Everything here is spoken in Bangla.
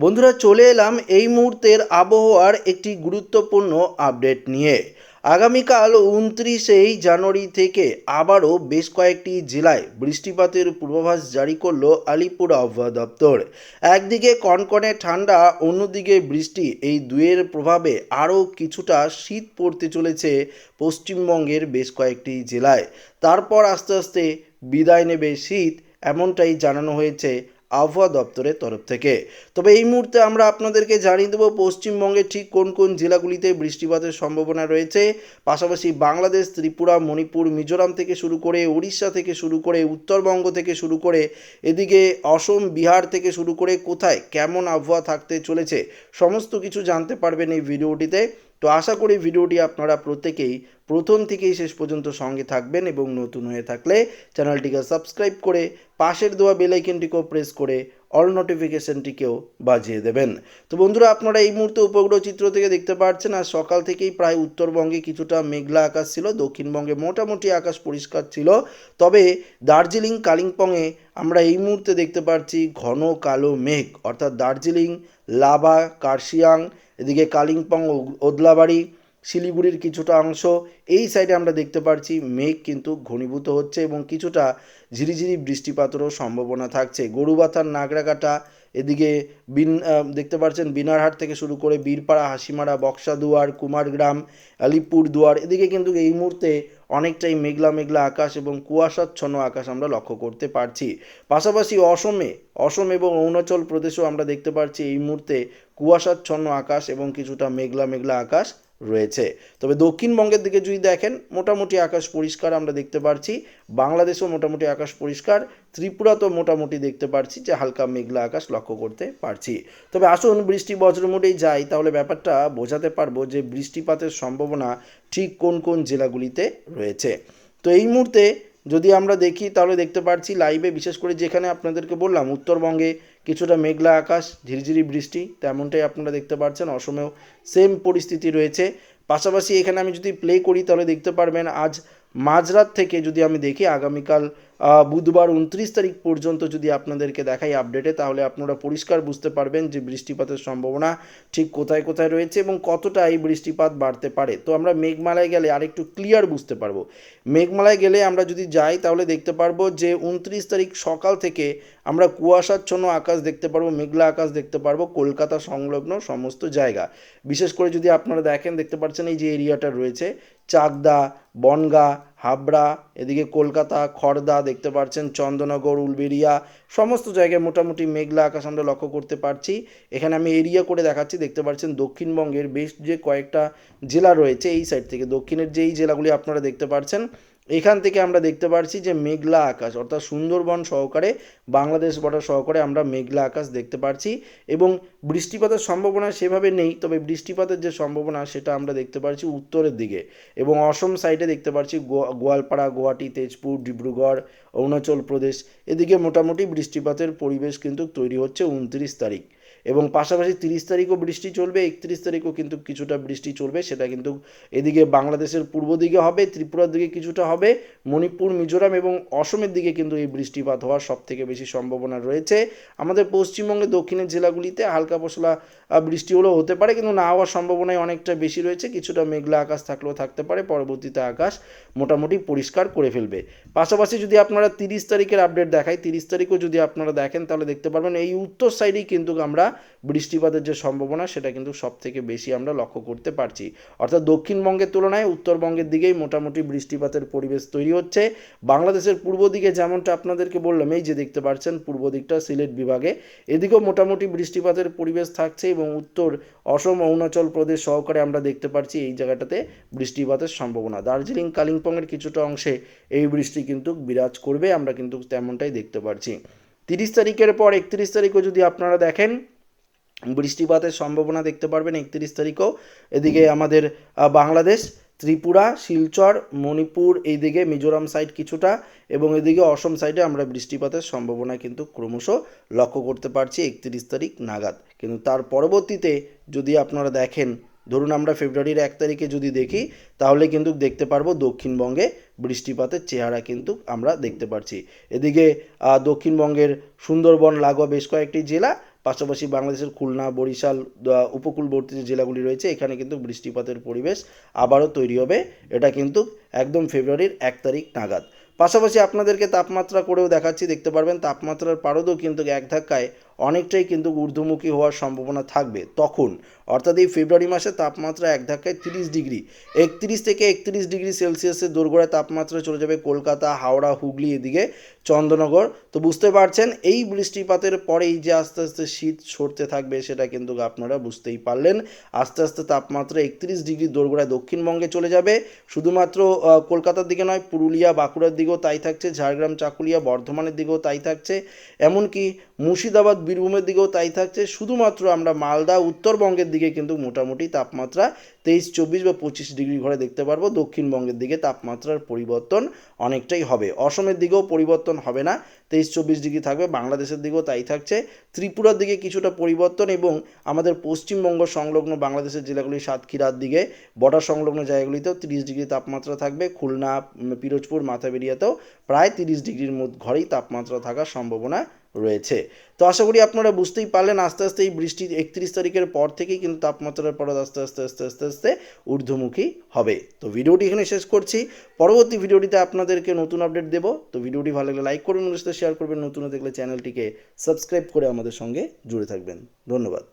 বন্ধুরা চলে এলাম এই মুহূর্তের আবহাওয়ার একটি গুরুত্বপূর্ণ আপডেট নিয়ে। আগামীকাল উনত্রিশেই জানুয়ারি থেকে আবারও বেশ কয়েকটি জেলায় বৃষ্টিপাতের পূর্বাভাস জারি করল আলিপুর আবহাওয়া দপ্তর। একদিকে কনকনে ঠান্ডা, অন্যদিকে বৃষ্টি। এই দুয়ের প্রভাবে আরও কিছুটা শীত পড়তে চলেছে পশ্চিমবঙ্গের বেশ কয়েকটি জেলায়। তারপর আস্তে আস্তে বিদায় নেবে শীত, এমনটাই জানানো হয়েছে আবহাওয়া দপ্তরের তরফ থেকে। তবে এই মুহূর্তে আমরা আপনাদেরকে জানিয়ে দেবো, পশ্চিমবঙ্গে ঠিক কোন কোন জেলাগুলিতে বৃষ্টিপাতের সম্ভাবনা রয়েছে। পাশাপাশি বাংলাদেশ, ত্রিপুরা, মণিপুর, মিজোরাম থেকে শুরু করে উড়িষ্যা থেকে শুরু করে, উত্তরবঙ্গ থেকে শুরু করে, এদিকে অসম, বিহার থেকে শুরু করে কোথায় কেমন আবহাওয়া থাকতে চলেছে, সমস্ত কিছু জানতে পারবেন এই ভিডিওটিতে। তো আশা করি ভিডিওটি আপনারা প্রত্যেকেই প্রথম থেকেই শেষ পর্যন্ত সঙ্গে থাকবেন এবং নতুন হয়ে থাকলে চ্যানেলটিকে সাবস্ক্রাইব করে পাশের দেওয়া বেলাইকনটিকেও প্রেস করে অল নোটিফিকেশনটিকেও বাজিয়ে দেবেন। তো বন্ধুরা, আপনারা এই মুহূর্তে উপগ্রহ চিত্র থেকে দেখতে পাচ্ছেন আর সকাল থেকেই প্রায় উত্তরবঙ্গে কিছুটা মেঘলা আকাশ ছিল, দক্ষিণবঙ্গে মোটামুটি আকাশ পরিষ্কার ছিল। তবে দার্জিলিং, কালিম্পংয়ে আমরা এই মুহূর্তে দেখতে পাচ্ছি ঘন কালো মেঘ, অর্থাৎ দার্জিলিং, লাভা, কার্শিয়াং এদিকে কালিম্পং ওদলাবাড়ি, শিলিগুড়ির কিছুটা অংশ, এই সাইডে আমরা দেখতে পাচ্ছি মেঘ কিন্তু ঘনীভূত হচ্ছে এবং কিছুটা ঝিরিঝিরি বৃষ্টিপাতেরও সম্ভাবনা থাকছে। গরুবাথার নাগরাকাটা, এদিকে বিন দেখতে পারছেন বিনারহাট থেকে শুরু করে বীরপাড়া, হাসিমারা, বক্সাদুয়ার, কুমারগ্রাম, আলিপুরদুয়ার, এদিকে কিন্তু এই মুহূর্তে অনেকটাই মেঘলা মেঘলা আকাশ এবং কুয়াশাচ্ছন্ন আকাশ আমরা লক্ষ্য করতে পারছি। পাশাপাশি অসমে, অসম এবং অরুণাচল প্রদেশেও আমরা দেখতে পারছি এই মুহূর্তে কুয়াশাচ্ছন্ন আকাশ এবং কিছুটা মেঘলা মেঘলা আকাশ। রয়েছে। তবে দক্ষিণবঙ্গের দিকে যদি দেখেন, মোটামুটি আকাশ পরিষ্কার আমরা দেখতে পারছি। বাংলাদেশেও মোটামুটি আকাশ পরিষ্কার। ত্রিপুরাতেও মোটামুটি দেখতে পারছি যে হালকা মেঘলা আকাশ লক্ষ্য করতে পারছি। তবে আসুন বৃষ্টি বজ্রমুটেই যাই, তাহলে ব্যাপারটা বোঝাতে পারব যে বৃষ্টিপাতের সম্ভাবনা ঠিক কোন কোন জেলাগুলিতে রয়েছে। তো এই মুহূর্তে যদি আমরা দেখি, তাহলে দেখতে পারছি লাইভে বিশেষ করে যেখানে আপনাদেরকে বললাম, উত্তরবঙ্গে কিছুটা মেঘলা আকাশ, ঝিরিঝিরি বৃষ্টি, তেমনটাই আপনারা দেখতে পাচ্ছেন অসমেও সেম পরিস্থিতি রয়েছে। পাশাপাশি এখানে আমি যদি প্লে করি, তাহলে দেখতে পারবেন আজ মাঝরাত থেকে যদি আমি দেখি, আগামীকাল বুধবার উনত্রিশ তারিখ পর্যন্ত যদি আপনাদেরকে দেখাই আপডেটে তাহলে আপনারা পরিষ্কার বুঝতে পারবেন যে বৃষ্টিপাতের সম্ভাবনা ঠিক কোথায় কোথায় রয়েছে এবং কতটা এই বৃষ্টিপাত বাড়তে পারে। তো আমরা মেঘমালায় গেলে আরেকটু ক্লিয়ার বুঝতে পারব। মেঘমালায় গেলে আমরা যদি যাই, তাহলে দেখতে পারব যে উনত্রিশ তারিখ সকাল থেকে আমরা কুয়াশাচ্ছন্ন আকাশ দেখতে পারব, মেঘলা আকাশ দেখতে পারব, কলকাতা সংলগ্ন সমস্ত জায়গা। বিশেষ করে যদি আপনারা দেখেন, দেখতে পাচ্ছেন এই যে এরিয়াটা রয়েছে, চাকদা, বনগা হাবড়া, এদিকে কলকাতা, খড়দা দেখতে পাচ্ছেন চন্দনগর উলবেরিয়া সমস্ত জায়গায় মোটামুটি মেঘলা আকাশ আমরা লক্ষ্য করতে পারছি। এখানে আমি এরিয়া করে দেখাচ্ছি, দেখতে পাচ্ছেন দক্ষিণবঙ্গের বেশ যে কয়েকটা জেলা রয়েছে এই সাইড থেকে। দক্ষিণের যেই জেলাগুলি আপনারা দেখতে পাচ্ছেন এখান থেকে আমরা দেখতে পারছি যে মেঘলা আকাশ, অর্থাৎ সুন্দরবন সহকারে, বাংলাদেশ বর্ডার সহকারে আমরা মেঘলা আকাশ দেখতে পারছি এবং বৃষ্টিপাতের সম্ভাবনা সেভাবে নেই, তবে বৃষ্টিপাতের যে সম্ভাবনা সেটা আমরা দেখতে পারছি উত্তরের দিকে এবং অসম সাইডে দেখতে পারছি গোয়া- গোয়ালপাড়া, গুয়াহাটি, তেজপুর, ডিব্রুগড় অরুণাচল প্রদেশ। এদিকে মোটামুটি বৃষ্টিপাতের পরিবেশ কিন্তু তৈরি হচ্ছে উনত্রিশ তারিখ। এবং পাশাপাশি তিরিশ তারিখও বৃষ্টি চলবে, একত্রিশ তারিখও কিন্তু কিছুটা বৃষ্টি চলবে, সেটা কিন্তু এদিকে বাংলাদেশের পূর্ব দিকে হবে, ত্রিপুরার দিকে কিছুটা হবে, মণিপুর, মিজোরাম এবং অসমের দিকে কিন্তু এই বৃষ্টিপাত হওয়ার সব থেকে বেশি সম্ভাবনা রয়েছে। আমাদের পশ্চিমবঙ্গে দক্ষিণের জেলাগুলিতে হালকা পশলা বৃষ্টি হলেও হতে পারে, কিন্তু না হওয়ার সম্ভাবনাই অনেকটা বেশি রয়েছে, কিছুটা মেঘলা আকাশ থাকলেও থাকতে পারে, পরবর্তীতে আকাশ মোটামুটি পরিষ্কার করে ফেলবে। পাশাপাশি যদি আপনারা তিরিশ তারিখের আপডেট দেখাই। তিরিশ তারিখও যদি আপনারা দেখেন, তাহলে দেখতে পারবেন এই উত্তর সাইডেই কিন্তু আমরা বৃষ্টিপাতের যে সম্ভাবনা, সেটা কিন্তু সব থেকে বেশি আমরা লক্ষ্য করতে পারছি। অর্থাৎ দক্ষিণবঙ্গের তুলনায় উত্তরবঙ্গের দিকেই মোটামুটি বৃষ্টিপাতের পরিবেশ তৈরি হচ্ছে। বাংলাদেশের পূর্ব দিকে যেমনটা আপনাদেরকে বললাম, এই যে দেখতে পাচ্ছেন, পূর্ব দিকটা সিলেট বিভাগে। এদিকেও মোটামুটি বৃষ্টিপাতের পরিবেশ থাকছে এবং উত্তর অসম, অরুণাচল প্রদেশ সহকারে আমরা দেখতে পাচ্ছি এই জায়গাটাতে বৃষ্টিপাতের সম্ভাবনা। দার্জিলিং, কালিম্পংয়ের কিছুটা অংশে এই বৃষ্টি কিন্তু বিরাজ করবে আমরা কিন্তু তেমনটাই দেখতে পারছি। তিরিশ তারিখের পর একত্রিশ তারিখও যদি আপনারা দেখেন, বৃষ্টিপাতের সম্ভাবনা দেখতে পারবেন একত্রিশ তারিখও। এদিকে আমাদের বাংলাদেশ, ত্রিপুরা, শিলচর, মণিপুর, এইদিকে মিজোরাম সাইড কিছুটা এবং এদিকে অসম সাইডে আমরা বৃষ্টিপাতের সম্ভাবনা কিন্তু ক্রমশ লক্ষ্য করতে পারছি একত্রিশ তারিখ নাগাদ। কিন্তু তার পরবর্তীতে যদি আপনারা দেখেন ধরুন আমরা ফেব্রুয়ারির এক তারিখে যদি দেখি, তাহলে কিন্তু দেখতে পারব দক্ষিণবঙ্গে বৃষ্টিপাতের চেহারা কিন্তু আমরা দেখতে পাচ্ছি এদিকে দক্ষিণবঙ্গের সুন্দরবন, লাগোয়া বেশ কয়েকটি জেলা, পাশাপাশি বাংলাদেশের খুলনা, বরিশাল উপকূলবর্তী যে জেলাগুলি রয়েছে, এখানে কিন্তু বৃষ্টিপাতের পরিবেশ আবারও তৈরি হবে। এটা কিন্তু একদম ফেব্রুয়ারির এক তারিখ নাগাদ। পাশাপাশি আপনাদেরকে তাপমাত্রা করেও দেখাচ্ছি, দেখতে পারবেন, তাপমাত্রার পারদও কিন্তু এক ধাক্কায় অনেকটাই কিন্তু ঊর্ধ্বমুখী হওয়ার সম্ভাবনা থাকবে তখন। অর্থাৎ এই ফেব্রুয়ারি মাসে তাপমাত্রা এক ধাক্কায় তিরিশ ডিগ্রি। একত্রিশ থেকে একত্রিশ ডিগ্রি সেলসিয়াসের দোরগোড়ায় তাপমাত্রা চলে যাবে কলকাতা, হাওড়া, হুগলি, এদিকে চন্দ্রনগর। তো বুঝতে পারছেন, এই বৃষ্টিপাতের পরেই যে আস্তে আস্তে শীত সরতে থাকবে সেটা কিন্তু আপনারা বুঝতেই পারলেন। আস্তে আস্তে তাপমাত্রা একত্রিশ ডিগ্রি দোরগোড়ায় দক্ষিণবঙ্গে চলে যাবে। শুধুমাত্র কলকাতার দিকে নয়, পুরুলিয়া, বাঁকুড়ার দিকেও তাই থাকছে, ঝাড়গ্রাম, চাকুলিয়া, বর্ধমানের দিকেও তাই থাকছে। এমনকি মুর্শিদাবাদ বীরভূমের দিকেও তাই থাকছে। শুধুমাত্র আমরা মালদা, উত্তরবঙ্গের দিকে কিন্তু মোটামুটি তাপমাত্রা তেইশ, চব্বিশ বা পঁচিশ ডিগ্রি ঘরে দেখতে পারব। দক্ষিণবঙ্গের দিকে তাপমাত্রার পরিবর্তন অনেকটাই হবে। অসমের দিকেও পরিবর্তন হবে না। তেইশ, চব্বিশ ডিগ্রি থাকবে। বাংলাদেশের দিকেও তাই থাকছে। ত্রিপুরার দিকে কিছুটা পরিবর্তন এবং আমাদের পশ্চিমবঙ্গ সংলগ্ন বাংলাদেশের জেলাগুলি সাতক্ষীরার দিকে, বর্ডার সংলগ্ন জায়গাগুলিতেও তিরিশ ডিগ্রি তাপমাত্রা থাকবে। খুলনা পিরোজপুর, মাথাবেরিয়াতেও প্রায় তিরিশ ডিগ্রির মধ্যে ঘরেই তাপমাত্রা থাকার সম্ভাবনা রয়েছে। তো আশা করি আপনারা বুঝতেই পারলেন, আস্তে আস্তে এই বৃষ্টি একত্রিশ তারিখের পর থেকেই কিন্তু তাপমাত্রার পর আস্তে আস্তে আস্তে আস্তে আস্তে ঊর্ধ্বমুখী হবে। তো ভিডিওটি এখানে শেষ করছি। পরবর্তী ভিডিওটিতে আপনাদেরকে নতুন আপডেট দেব। তো ভিডিওটি ভালো লাগলে লাইক করবেন সাথে শেয়ার করবেন। নতুন দেখলে চ্যানেলটিকে সাবস্ক্রাইব করে আমাদের সঙ্গে জুড়ে থাকবেন। ধন্যবাদ।